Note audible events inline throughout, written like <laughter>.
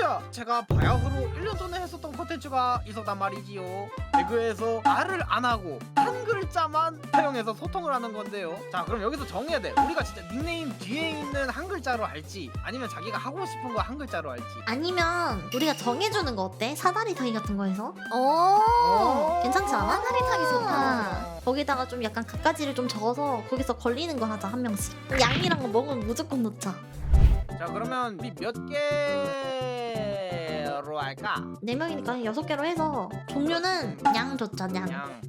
맞아! 제가 바야흐로 1년 전에 했었던 콘텐츠가 있었단 말이지요. 배그에서 말을 안 하고 한 글자만 사용해서 소통을 하는 건데요. 자, 그럼 여기서 정해야 돼. 우리가 진짜 닉네임 뒤에 있는 한 글자로 할지 아니면 자기가 하고 싶은 거 한 글자로 할지. 아니면 우리가 정해주는 거 어때? 사다리 타기 같은 거에서? 어 괜찮지 않아? 사다리 타기 좋다. 거기다가 좀 약간 각가지를 좀 적어서 거기서 걸리는 거 하자 한 명씩. 양이랑 먹으면 무조건 넣자. 자 그러면 몇 개로 할까? 네 명이니까 여섯 개로 해서 종류는 양 좋자 양, 양,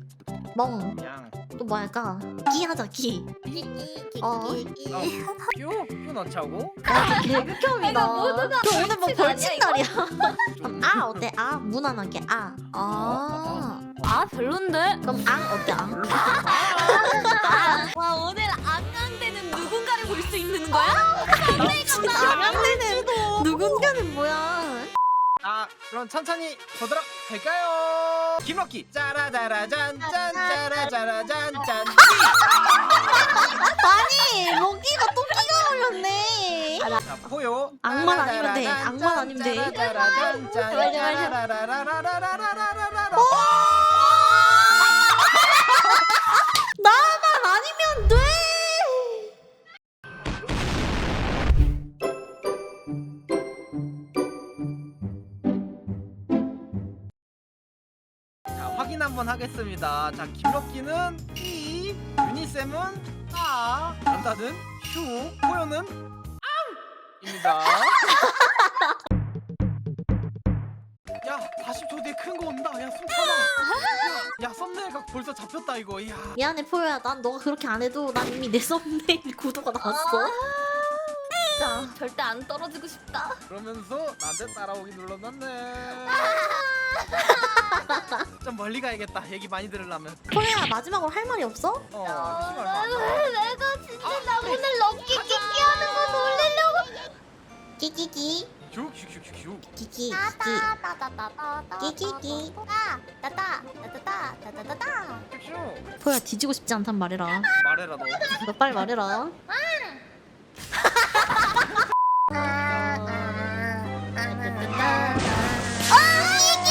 멍. 양, 또 뭐 할까? 끼하자 끼. 끼끼끼끼. 어, 끼끼 어. 넣자고. 어, 야, 개극혐이다. 이거 모두가 저 오늘 뭐 벌칙 벌칙 아니야, 날이야. 좀. 아 어때? 아 무난하게 아. 아. 아 별론데? 그럼 앙 어때 앙? 아, 아, 아. 와 오늘 안강대는 누군가를 볼 수 있는 거야? 나가면은 누군가는 뭐야? 아 그럼 천천히 보도록 할까요? 김럭키 짜라짜라짠 짠 짜라짜라짠 짠 아니 모기가 토끼가 올렸네 자, 포요 악만 아니면 돼. 악만 아니면 돼 나만 아니면 돼. 확인 한번 하겠습니다. 자, 김럭기는 E, 유니쌤은 아, 안타는 휴, 호연은 앙입니다. <laughs> 야, 40초 뒤에 큰 거 온다. 야, 숨 참아. 야, 야, 썸네일각 벌써 잡혔다 이거. 야. 미안해 포효야 난 너가 그렇게 안 해도 난 이미 내 썸네일 <laughs> 구도가 나왔어 아. 진짜 절대 안 떨어지고 싶다. 그러면서 나한테 따라오기 눌러놨네. 아. 좀 멀리 가야겠다. 얘기 많이 들으려면. 토레야 마지막으로 할 말이 없어? 어, 시간 얼마 내가 진짜 나 오늘 럭키 끼끼 하는 거 놀리려고 끼끼끼 슉슉슉슉슉. 끼끼 끼 따따따따따따 끼끼끼. 따따 따따따 포야 뒤지고 싶지 않단 말이라 말해라 너. 너 빨리 말해라 아, 아, 아, 아, 아, 아. 아, 끼끼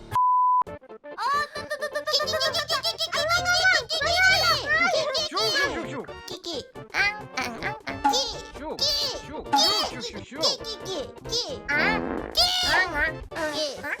Gee. Uh, gee. Uh, uh,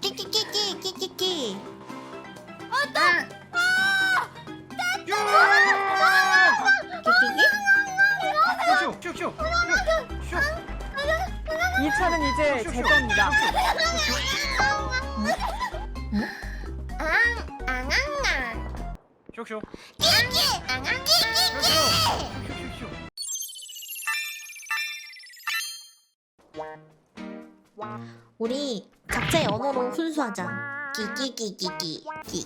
끼끼끼끼끼끼끼 이 차는 이제 제 겁니다. 앙앙앙 앙앙 우리 각자의 언어로 훈수하자. 끼끼끼끼끼 끼끼끼끼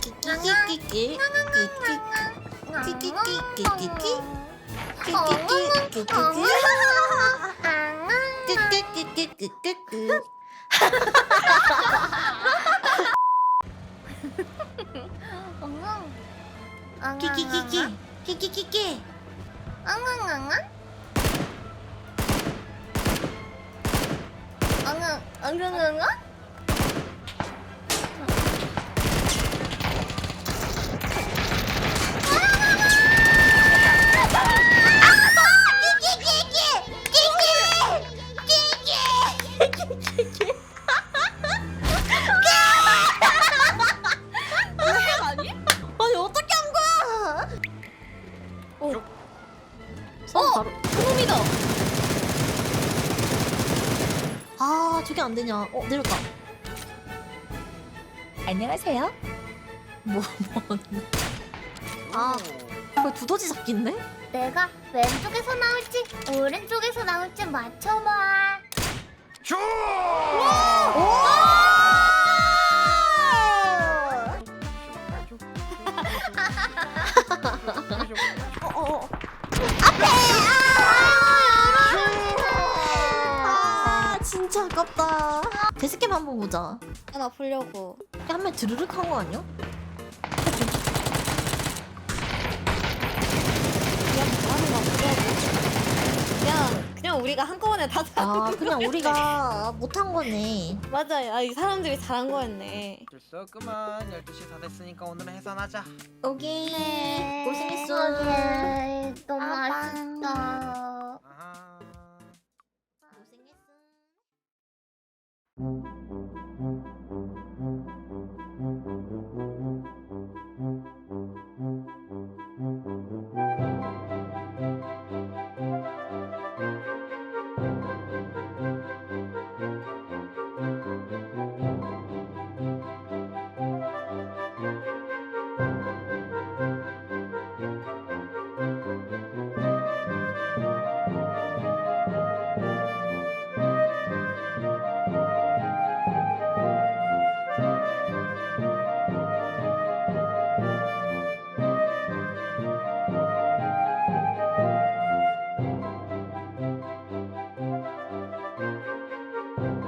끼 끼끼끼끼 끼끼 끼끼끼끼 끼끼 끼끼끼끼 끼끼끼끼끼끼 끼끼 끼끼 끼끼 끼끼 앙앙앙앙 앙앙 앙앙앙앙 아 저게 안 되냐? 어 내렸다. 안녕하세요 뭐 뭐. 아 이거 두더지 잡기인데? 내가 왼쪽에서 나올지 오른쪽에서 나올지 맞춰봐 쇼. 데스캠 한번 보자. 하나 보려고 한명 드르륵 한 거 아니야? 그냥 그냥 우리가 한꺼번에 다 다. 아 그냥 우리가 못한 거네. 맞아요. 아, 이 사람들이 잘한 거였네. 됐어 그만 12시 다 됐으니까 오늘은 해산하자. 오케이. 네. 고생했어. 오케이, 너무 아빠. 아쉽다 Thank you.